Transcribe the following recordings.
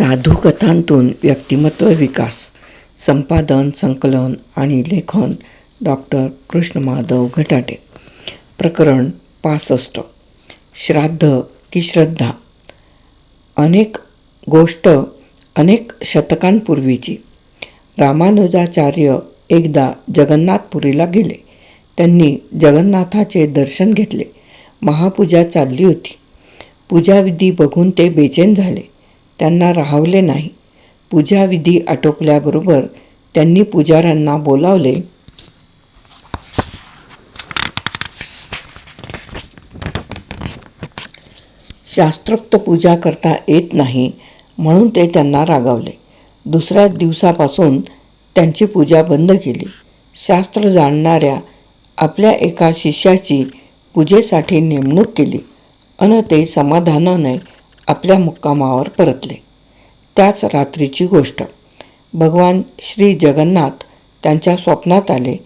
साधू कथांतून व्यक्तिमत्व विकास संपादन संकलन आणि लेखन डॉक्टर कृष्ण माधव घटाटे. प्रकरण पासष्ट. श्राद्ध की श्रद्धा. अनेक गोष्ट अनेक शतकांपूर्वीची. रामानुजाचार्य एकदा जगन्नाथपुरीला गेले. त्यांनी जगन्नाथाचे दर्शन घेतले. महापूजा चालली होती. पूजाविधी बघून ते बेचैन झाले. त्यांना राहवले नाही. पूजाविधी आटोपल्याबरोबर त्यांनी पुजाऱ्यांना बोलावले. शास्त्रोक्त पूजा करता येत नाही म्हणून ते त्यांना रागावले. दुसऱ्या दिवसापासून त्यांची पूजा बंद केली. शास्त्र जाणणाऱ्या आपल्या एका शिष्याची पूजेसाठी नेमणूक केली. अन ते समाधानाने आपल्या मुक्कामावर परतले. त्याच रात्रीची गोष्ट. भगवान श्री जगन्नाथ त्यांच्या स्वप्नात आले.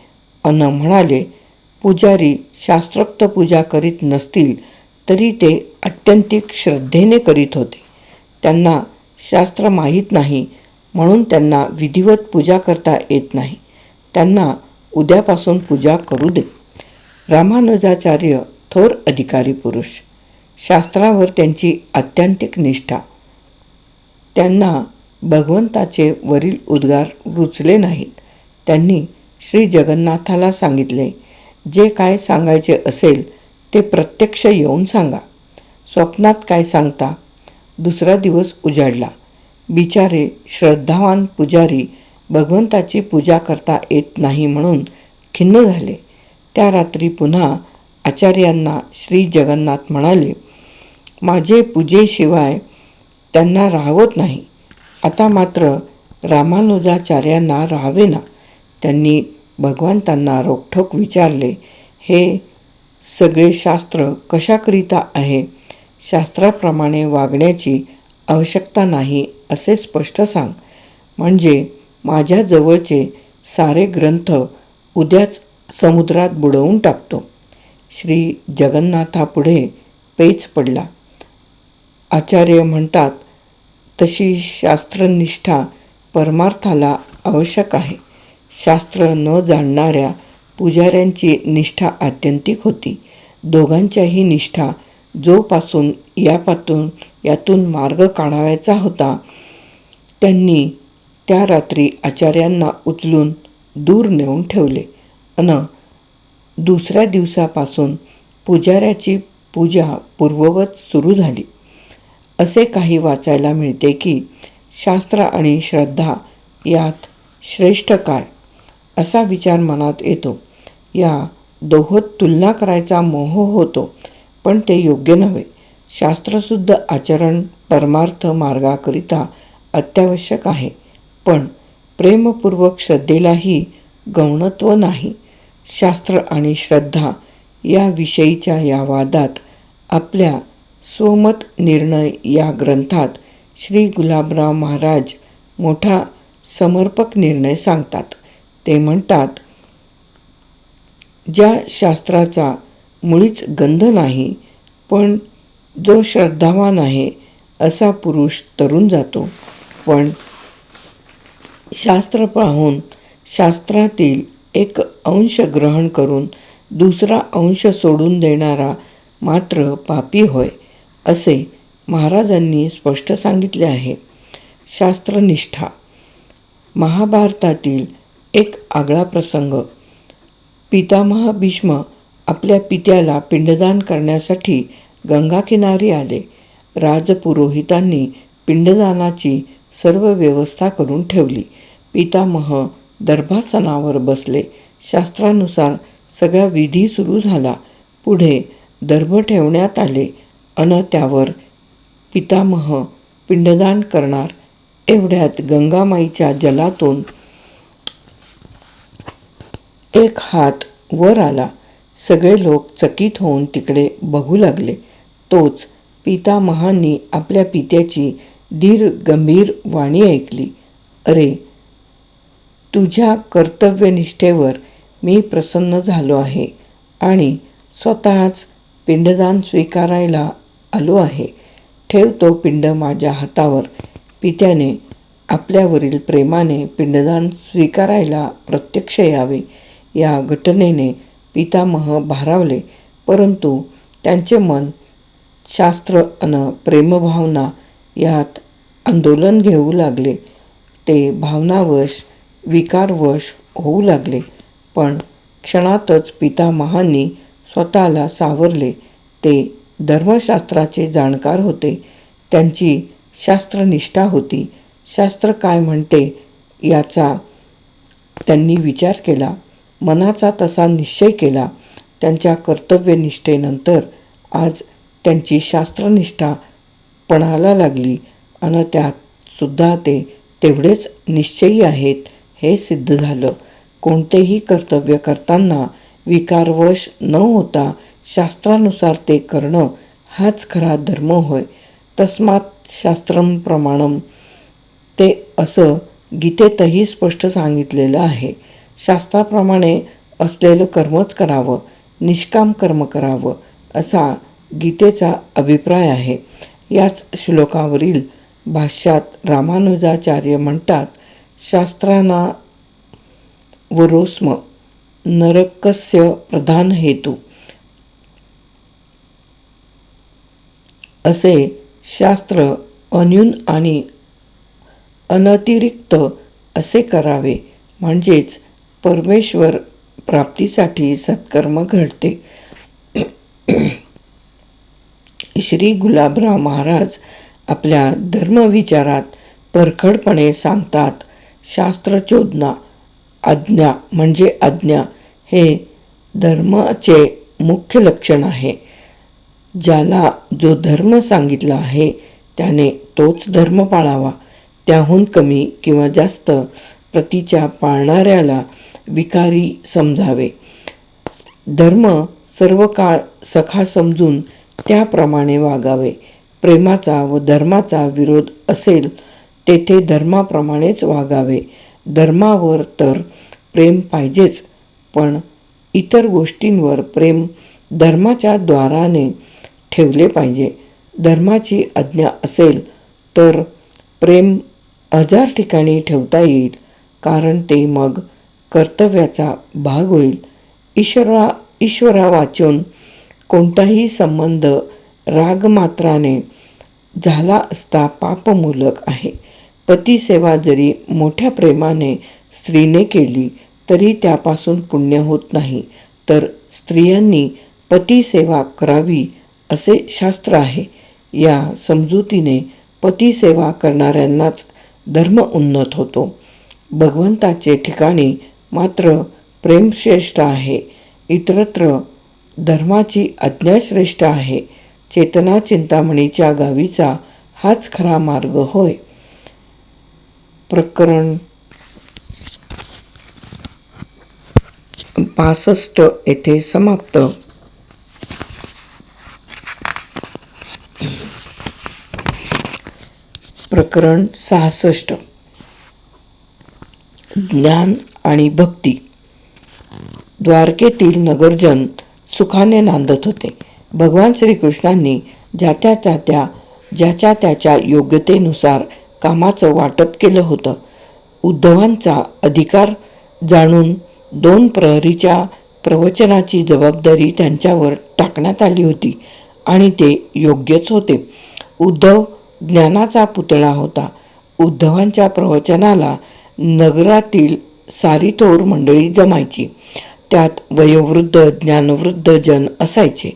अन म्हणाले पुजारी शास्त्रोक्त पूजा करीत नसतील तरी ते अत्यंतिक श्रद्धेने करीत होते. त्यांना शास्त्र माहीत नाही म्हणून त्यांना विधिवत पूजा करता येत नाही. त्यांना उद्यापासून पूजा करू दे. रामानुजाचार्य थोर अधिकारी पुरुष शास्त्रावर त्यांची आत्यंतिक निष्ठा. त्यांना भगवंताचे वरील उद्गार रुचले नाहीत. त्यांनी श्री जगन्नाथाला सांगितले जे काय सांगायचे असेल ते प्रत्यक्ष येऊन सांगा. स्वप्नात काय सांगता? दुसरा दिवस उजाडला. बिचारे श्रद्धावान पुजारी भगवंताची पूजा करता येत नाही म्हणून खिन्न झाले. त्या रात्री पुन्हा आचार्यांना श्री जगन्नाथ म्हणाले माझे पूजेशिवाय त्यांना राहवत नाही. आता मात्र रामानुजाचार्यांना राहावेना. त्यांनी भगवंतांना रोखठोक विचारले हे सगळे शास्त्र कशाकरिता आहे? शास्त्राप्रमाणे वागण्याची आवश्यकता नाही असे स्पष्ट सांग. म्हणजे माझ्या जवळचे सारे ग्रंथ उद्याच समुद्रात बुडवून टाकतो. श्री जगन्नाथापुढे पेच पडला. आचार्य म्हणतात तशी शास्त्रनिष्ठा परमार्थाला आवश्यक आहे. शास्त्र न जाणणाऱ्या पुजाऱ्यांची निष्ठा आत्यंतिक होती. दोघांच्याही निष्ठा जोपासून यापातून यातून मार्ग काढावायचा होता. त्यांनी त्या रात्री आचार्यांना उचलून दूर नेऊन ठेवले. अन दुसऱ्या दिवसापासून पुजाऱ्याची पूजा पूर्ववत सुरू झाली. असे काही वाचायला मिळते की शास्त्र आणि श्रद्धा यात श्रेष्ठ काय असा विचार मनात येतो. या दोहोत तुलना करायचा मोह होतो पण ते योग्य नव्हे. शास्त्रशुद्ध आचरण परमार्थ मार्गाकरिता अत्यावश्यक आहे पण प्रेमपूर्वक श्रद्धेलाही गौणत्व नाही. शास्त्र आणि श्रद्धा या विषयीच्या या वादात आपल्या स्वमत निर्णय या ग्रंथात श्री गुलाबराव महाराज मोठा समर्पक निर्णय सांगतात. ते म्हणतात ज्या शास्त्राचा मुळीच गंध नाही पण जो श्रद्धावान आहे असा पुरुष तरुण जातो. पण शास्त्र पाहून शास्त्रातील एक अंश ग्रहण करून दुसरा अंश सोडून देणारा मात्र पापी होय असे महाराजांनी स्पष्ट सांगितले आहे. शास्त्रनिष्ठा. महाभारतातील एक आगळा प्रसंग. पितामह भीष्म आपल्या पित्याला पिंडदान करण्यासाठी गंगाकिनारी आले. राजपुरोहितांनी पिंडदानाची सर्व व्यवस्था करून ठेवली. पितामह दर्भासनावर बसले. शास्त्रानुसार सगळा विधी सुरू झाला. पुढे दर्भ ठेवण्यात आले. अन त्यावर पितामह पिंडदान करणार. एवढ्यात गंगामाईच्या जलातून एक हात वर आला. सगळे लोक चकित होऊन तिकडे बघू लागले. तोच पितामहांनी आपल्या पित्याची धीर गंभीर वाणी ऐकली. अरे तुझ्या कर्तव्यनिष्ठेवर मी प्रसन्न झालो आहे आणि स्वतःच पिंडदान स्वीकारायला आलो आहे. ठेव तो पिंड माझ्या हातावर. पित्याने आपल्यावरील प्रेमाने पिंडदान स्वीकारायला प्रत्यक्ष यावे. या घटनेने पितामह भारावले परंतु त्यांचे मन शास्त्र अन प्रेमभावना यात आंदोलन घेऊ लागले. ते भावनावश विकारवश होऊ लागले. पण क्षणातच पितामहांनी स्वतःला सावरले. ते धर्मशास्त्राचे जाणकार होते. त्यांची शास्त्रनिष्ठा होती. शास्त्र काय म्हणते याचा त्यांनी विचार केला. मनाचा तसा निश्चय केला. त्यांच्या कर्तव्यनिष्ठेनंतर आज त्यांची शास्त्रनिष्ठा पणाला लागली. आणि त्यात सुद्धा ते तेवढेच निश्चयी आहेत. हे सिद्ध झालं. कोणतेही कर्तव्य करताना विकारवश न होता शास्त्रानुसार ते करणं हाच खरा धर्म होय. तस्मात शास्त्रम प्रमाणम ते असं गीतेतही स्पष्ट सांगितलेलं आहे. शास्त्राप्रमाणे असलेलं कर्मच करावं निष्काम कर्म करावं असा गीतेचा अभिप्राय आहे. याच श्लोकावरील भाष्यात रामानुजाचार्य म्हणतात शास्त्रांना वरोस्म नरकस्य प्रधान हेतू. असे शास्त्र अन्यून आणि अनतिरिक्त असे करावे. म्हणजेच परमेश्वर प्राप्तीसाठी सत्कर्म घडते. श्री गुलाबराव महाराज आपल्या धर्मविचारात परखडपणे सांगतात शास्त्रचोदना आज्ञा म्हणजे आज्ञा हे धर्माचे मुख्य लक्षण आहे. ज्याला जो धर्म सांगितला आहे त्याने तोच धर्म पाळावा. त्याहून कमी किंवा जास्त प्रतीच्या पाळणाऱ्याला विकारी समजावे. धर्म सर्व काळ सखा समजून त्याप्रमाणे वागावे. प्रेमाचा व धर्माचा विरोध असेल तेथे धर्माप्रमाणेच वागावे. धर्मावर तर प्रेम पाहिजेच पण इतर गोष्टींवर प्रेम धर्माच्या द्वाराने ठेवले पाहिजे. धर्माची आज्ञा असेल तर प्रेम हजार ठिकाणी ठेवता येईल कारण ते मग कर्तव्याचा भाग होईल. ईश्वरा ईश्वरा वाचून कोणताही संबंध रागमात्राने झाला असता पापमूलक आहे. पतीसेवा जरी मोठ्या प्रेमाने स्त्रीने केली तरी त्यापासून पुण्य होत नाही. तर स्त्रियांनी पतीसेवा करावी असे शास्त्र आहे. या समजुतीने पतीसेवा करणाऱ्यांनाच धर्म उन्नत होतो. भगवंताचे ठिकाणी मात्र प्रेमश्रेष्ठ आहे. इतरत्र धर्माची अज्ञाश्रेष्ठ आहे. चेतना चिंतामणीच्या गावीचा हाच खरा मार्ग होय. प्रकरण पासष्ट येथे समाप्त. प्रकरण सहासष्ट. ज्ञान आणि भक्ती. द्वारकेतील नगरजन सुखाने नांदत होते. भगवान श्रीकृष्णांनी ज्या त्या त्या त्या ज्याच्या त्याच्या योग्यतेनुसार कामाचं वाटप केलं होतं. उद्धवांचा अधिकार जाणून दोन प्रहरीच्या प्रवचनाची जबाबदारी त्यांच्यावर टाकण्यात आली होती आणि ते योग्यच होते. उद्धव ज्ञानाचा पुतळा होता. उद्धवांच्या प्रवचनाला नगरातील सारी थोर मंडळी जमायची. त्यात वयोवृद्ध ज्ञानवृद्ध जन असायचे.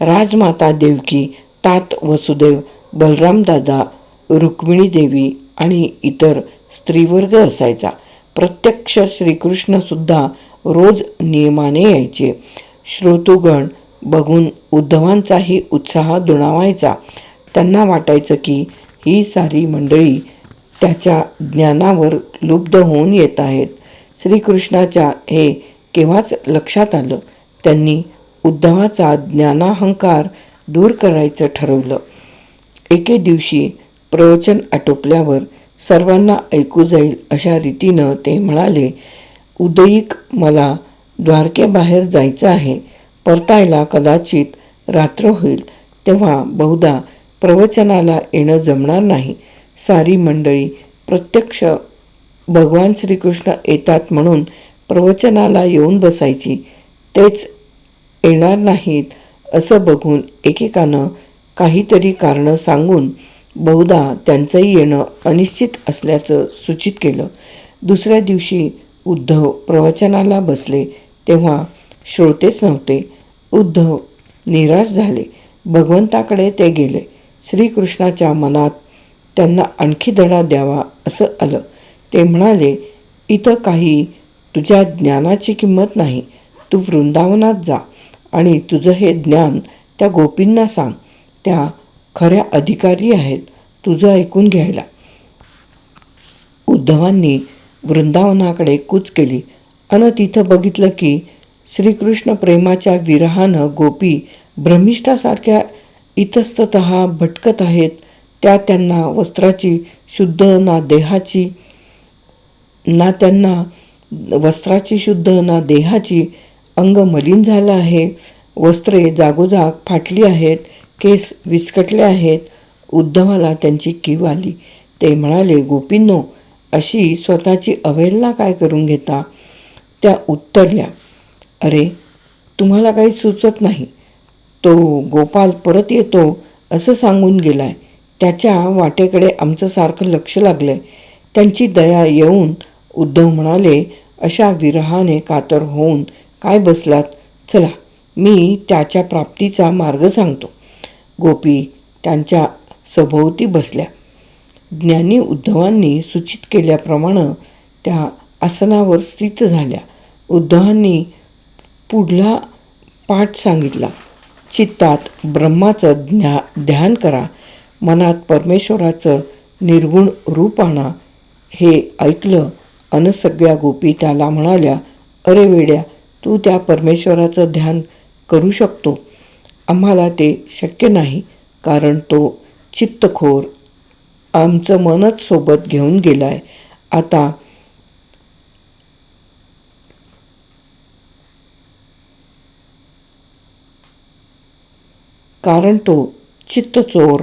राजमाता देवकी तात वसुदेव बलरामदादा रुक्मिणी देवी आणि इतर स्त्रीवर्ग असायचा. प्रत्यक्ष श्रीकृष्णसुद्धा रोज नियमाने यायचे. श्रोतुगण बघून उद्धवांचाही उत्साह दुणावायचा. त्यांना वाटायचं की ही सारी मंडळी त्याच्या ज्ञानावर लुब्ध होऊन येत आहेत. श्रीकृष्णाच्या हे केव्हाच लक्षात आलं? त्यांनी उद्धवाचा ज्ञानाहंकार दूर करायचं ठरवलं. एके दिवशी प्रवचन आटोपल्यावर सर्वांना ऐकू जाईल अशा रीतीनं ते म्हणाले उदयिक मला द्वारकेबाहेर जायचं आहे. परतायला कदाचित रात्र होईल. तेव्हा बहुधा प्रवचनाला येणं जमणार नाही. सारी मंडळी प्रत्यक्ष भगवान श्रीकृष्ण येतात म्हणून प्रवचनाला येऊन बसायची. तेच येणार नाहीत असं बघून एकेकानं काहीतरी कारणं सांगून बहुधा त्यांचंही येणं अनिश्चित असल्याचं सूचित केलं. दुसऱ्या दिवशी उद्धव प्रवचनाला बसले तेव्हा श्रोतेच नव्हते. उद्धव निराश झाले. भगवंताकडे ते गेले. श्रीकृष्णाच्या मनात त्यांना आणखी धडा द्यावा असं आलं. ते म्हणाले इथं काही तुझ्या ज्ञानाची किंमत नाही. तू वृंदावनात जा आणि तुझं हे ज्ञान त्या गोपींना सांग. त्या खऱ्या अधिकारी आहेत तुझं ऐकून घ्यायला. उद्धवांनी वृंदावनाकडे कूच केली अन तिथं बघितलं की श्रीकृष्ण प्रेमाच्या विरहानं गोपी भ्रमिष्ठासारख्या इतस्तत भटकत आहेत त्या त्यांना वस्त्राची शुद्ध ना देहाची ना त्यांना वस्त्राची शुद्ध ना देहाची अंग मलिन झालं आहे. वस्त्रे जागोजाग फाटली आहेत. केस विस्कटले आहेत. उद्धवाला त्यांची कीव आली. ते म्हणाले गोपींनो अशी स्वतःची अवहेलना काय करून घेता? त्या उत्तरल्या अरे तुम्हाला काही सुचत नाही. तो गोपाल परत येतो असं सांगून गेलाय. त्याच्या वाटेकडे आमचं सारखं लक्ष लागलं आहे त्यांची दया येऊन उद्धव म्हणाले अशा विरहाने कातर होऊन काय बसलात? चला मी त्याच्या प्राप्तीचा मार्ग सांगतो. गोपी त्यांच्या सभोवती बसल्या. ज्ञानी उद्धवांनी सूचित केल्याप्रमाणे त्या आसनावर स्थित झाल्या. उद्धवांनी पुढला पाठ सांगितला चित्तात ब्रह्माचं ज्ञा ध्यान करा. मनात परमेश्वराचं निर्गुण रूप आणा. हे ऐकलं अन सगळ्या गोपी त्याला म्हणाल्या अरे वेड्या तू त्या परमेश्वराचं ध्यान करू शकतो. आम्हाला ते शक्य नाही कारण तो चित्तखोर आमचं मनच सोबत घेऊन गेलाय. आता कारण तो चित्तचोर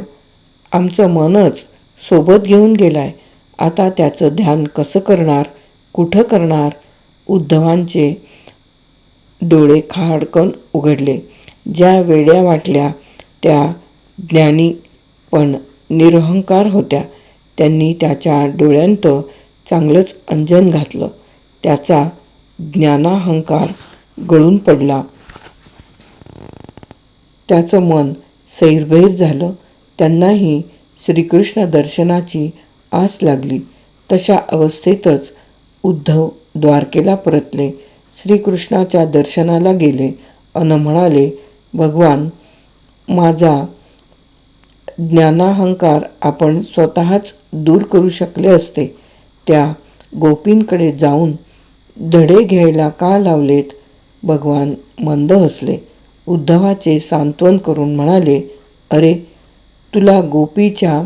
आमचं मनच सोबत घेऊन गेलाय. आता त्याचं ध्यान कसं करणार कुठं करणार? उद्धवांचे डोळे खाडकन उघडले. ज्या वेड्या वाटल्या त्या ज्ञानी पण निरहंकार होत्या. त्यांनी त्याच्या डोळ्यांत चांगलंच अंजन घातलं. त्याचा ज्ञानाहंकार गळून पडला. त्याचं मन सैरभैर झालं. त्यांनाही श्रीकृष्ण दर्शनाची आस लागली. तशा अवस्थेतच उद्धव द्वारकेला परतले. श्रीकृष्णाच्या दर्शनाला गेले अन म्हणाले भगवान माझा ज्ञानाहंकार आपण स्वतःच दूर करू शकले असते. त्या गोपींकडे जाऊन धडे घ्यायला का लावलेत? भगवान मंद हसले. उद्धवाचे सांत्वन करून म्हणाले अरे तुला गोपीच्या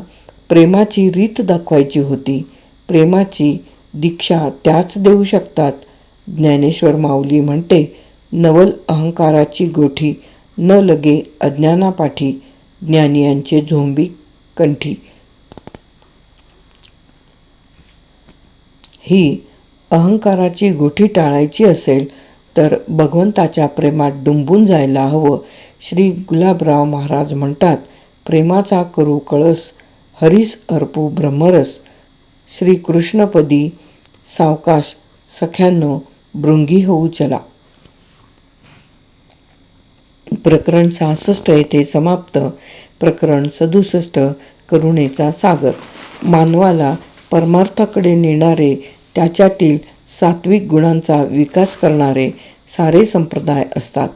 प्रेमाची रीत दाखवायची होती. प्रेमाची दीक्षा त्याच देऊ शकतात. ज्ञानेश्वर माऊली म्हणते नवल अहंकाराची गोठी न लगे अज्ञानापाठी ज्ञानियांचे झोंबी कंठी. ही अहंकाराची गोठी टाळायची असेल तर भगवंताच्या प्रेमात डुंबून जायला हवं श्री गुलाबराव महाराज म्हणतात. प्रेमाचा करू कळस हरीस अर्पू ब्रह्मरस. श्रीकृष्णपदी सावकाश सख्यांनो भृंगी होऊ चला. प्रकरण सहासष्ट येथे समाप्त. प्रकरण सदुसष्ट करुणेचा सागर. मानवाला परमार्थाकडे नेणारे त्याच्यातील सात्विक गुणांचा विकास करणारे सारे संप्रदाय असतात.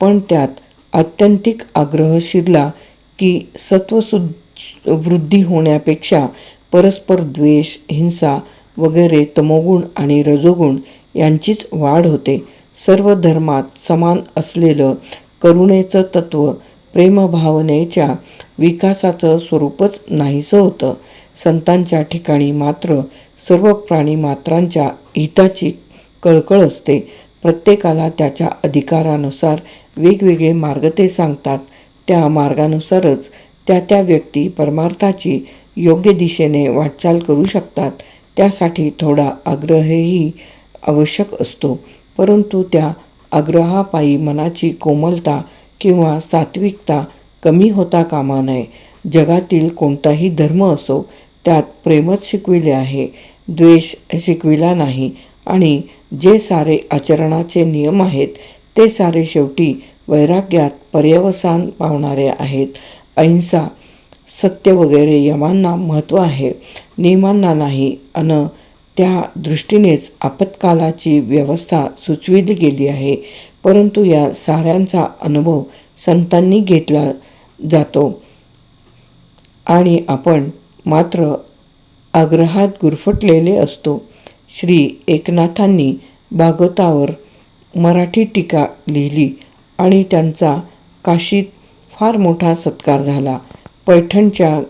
पण त्यात आत्यंतिक आग्रह शिरला की सत्वसु वृद्धी होण्यापेक्षा परस्पर द्वेष हिंसा वगैरे तमोगुण आणि रजोगुण यांचीच वाढ होते. सर्व धर्मात समान असलेलं करुणेचं तत्त्व प्रेमभावनेच्या विकासाचं स्वरूपच नाहीसं होतं. संतांच्या ठिकाणी मात्र सर्व प्राणी मात्रांच्या हिताची कळकळ असते. प्रत्येकाला त्याच्या अधिकारानुसार वेगवेगळे मार्ग ते सांगतात. त्या मार्गानुसारच त्या त्या व्यक्ती परमार्थाची योग्य दिशेने वाटचाल करू शकतात. त्यासाठी थोडा आग्रहही आवश्यक असतो. परंतु त्या आग्रहापायी मनाची कोमलता किंवा सात्विकता कमी होता कामा नये. जगातील कोणताही धर्म असो त्यात प्रेमच शिकविले आहे. द्वेष शिकविला नाही आणि जे सारे आचरणाचे नियम आहेत ते सारे शेवटी वैराग्यात पर्यवसान पावणारे आहेत. अहिंसा सत्य वगैरे यमांना महत्त्व आहे. नियमांना नाही अन त्या दृष्टीनेच आपत्कालाची व्यवस्था सुचविली गेली आहे. परंतु या साऱ्यांचा अनुभव संतांनी घेतला जातो. आणि आपण मात्र आग्रहात गुरफटलेले असतो. श्री एकनाथांनी भागवतावर मराठी टीका लिहिली आणि त्यांचा काशीत फार मोठा सत्कार झाला. पैठणच्या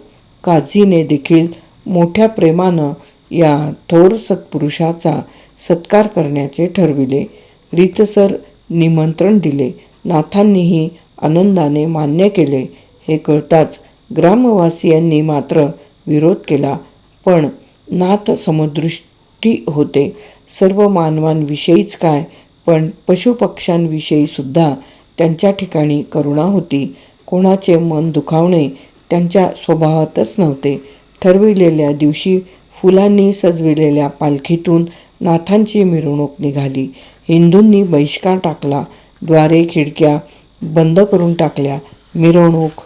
काझीने देखील मोठ्या प्रेमानं या थोर सत्पुरुषाचा सत्कार करण्याचे ठरविले. रीतसर निमंत्रण दिले. नाथांनीही आनंदाने मान्य केले. हे कळताच ग्रामवासियांनी मात्र विरोध केला. पण नाथ समदृष्टी होते. सर्व मानवांविषयीच काय? पण पशुपक्ष्यांविषयीसुद्धा त्यांच्या ठिकाणी करुणा होती. कोणाचे मन दुखावणे त्यांच्या स्वभावातच नव्हते. ठरविलेल्या दिवशी फुलांनी सजविलेल्या पालखीतून नाथांची मिरवणूक निघाली. हिंदूंनी बहिष्कार टाकला द्वारे खिडक्या बंद करून टाकल्या. मिरवणूक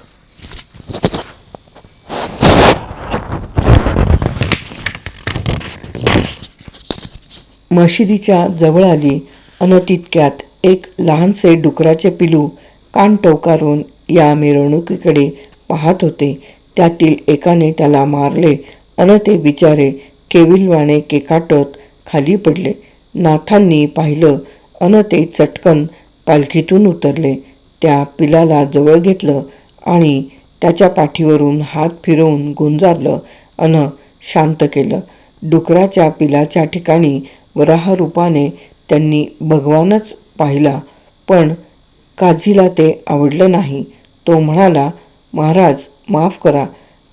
मशिदीच्या जवळ आली अन तितक्यात एक लहानसे डुकराचे पिलू कान टवकारून या मिरवणुकीकडे पाहत होते. त्यातील एकाने त्याला मारले अन ते बिचारे केविलवाणे केकाटत खाली पडले. नाथांनी पाहिलं अन ते चटकन पालखीतून उतरले. त्या पिलाला जवळ घेतलं आणि त्याच्या पाठीवरून हात फिरवून गुंजारलं. अन शांत केलं. डुकराच्या पिलाच्या ठिकाणी वराह रूपाने त्यांनी भगवानच पाहिला पण काझीला ते आवडलं नाही. तो म्हणाला महाराज माफ करा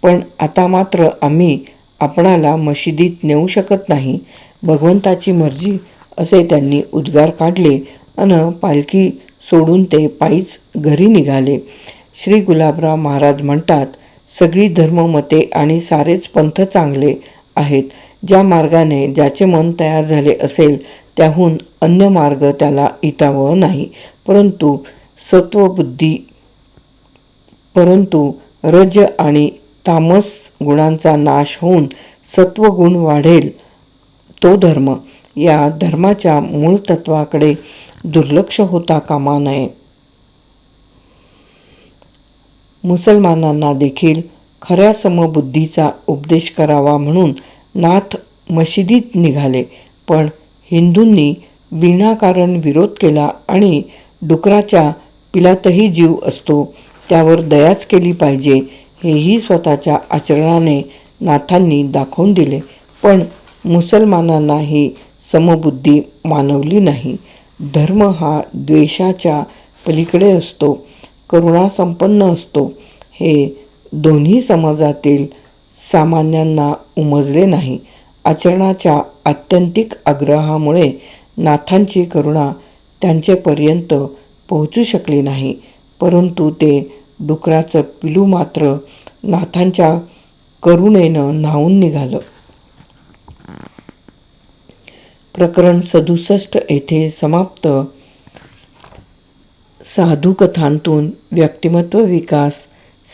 पण आता मात्र आम्ही आपणाला मशिदीत नेऊ शकत नाही. भगवंताची मर्जी असे त्यांनी उद्गार काढले अन पालखी सोडून ते पायीच घरी निघाले. श्री गुलाबराव महाराज म्हणतात सगळी धर्ममते आणि सारेच पंथ चांगले आहेत. ज्या मार्गाने ज्याचे मन तयार झाले असेल त्याहून अन्य मार्ग त्याला इतावं नाही. परंतु सत्वबुद्धी परंतु रज आणि तामस गुणांचा नाश होऊन सत्वगुण वाढेल. तो धर्म या धर्माच्या मूळ तत्वाकडे दुर्लक्ष होता कामा नये. मुसलमानांना देखील खऱ्या समबुद्धीचा उपदेश करावा म्हणून नाथ मशिदीत निघाले पण हिंदूंनी विनाकारण विरोध केला आणि डुकराच्या पिलातही जीव असतो त्यावर दयाच केली पाहिजे हेही स्वतःच्या आचरणाने नाथांनी दाखवून दिले. पण मुसलमानांना ही समबुद्धी मानवली नाही. धर्म हा द्वेषाच्या पलीकडे असतो करुणासंपन्न असतो. हे दोन्ही समाजातील सामान्यांना उमजले नाही. आचरणाच्या आत्यंतिक आग्रहामुळे नाथांची करुणा त्यांचेपर्यंत पोहोचू शकली नाही परंतु ते डुकराचं पिलू मात्र नाथांच्या करुणेनं न्हावून निघालं. प्रकरण सदुसष्ट येथे समाप्त. साधुकथांतून व्यक्तिमत्व विकास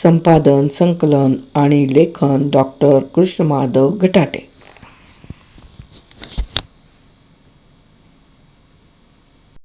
संपादन संकलन आणि लेखन डॉक्टर कृष्ण माधव घटाटे